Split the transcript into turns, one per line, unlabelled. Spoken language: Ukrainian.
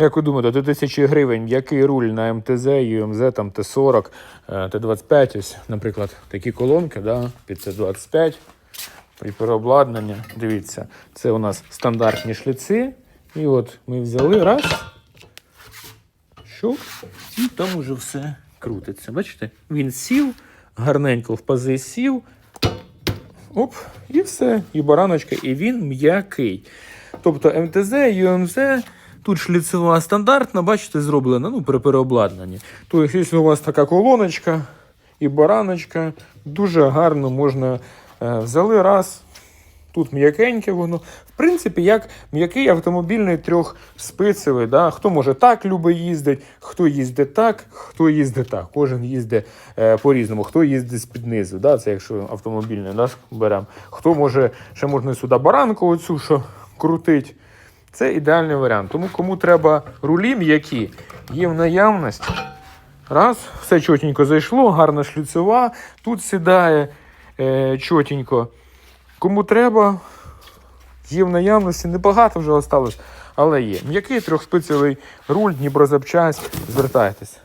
Як ви думаєте, до 1000 гривень який руль на МТЗ, UMZ, там Т40, е, Т25, ось, наприклад, такі колонки да, під Т25 при переобладнанні. Дивіться, це у нас стандартні шліци. І от ми взяли раз, щук, і там уже все крутиться. Бачите? Він сів, гарненько в пази сів. Оп, і все. І бараночка, і він м'який. Тобто МТЗ, ЮМЗ, тут шліцева стандартна, бачите, зроблена ну, при переобладнанні. Тобто, якщо у вас така колоночка і бараночка, дуже гарно можна е, взяли раз. Тут м'якеньке воно. В принципі, як м'який автомобільний трьохспицевий. Да? Хто може так любить їздить, хто їздить так, хто їздить так. Кожен їздить е, по-різному. Хто їздить з-під низу, да? це якщо автомобільний да, беремо. Хто може, ще можна сюди баранку оцю, що крутить. Це ідеальний варіант. Тому кому треба рулі м'які, є в наявності. Раз, все чотенько зайшло, гарна шліцева, тут сідає е, чотенько. Кому треба, є в наявності, небагато вже осталось, але є. М'який трьохспицевий руль, Дніпрозапчасть, звертайтесь.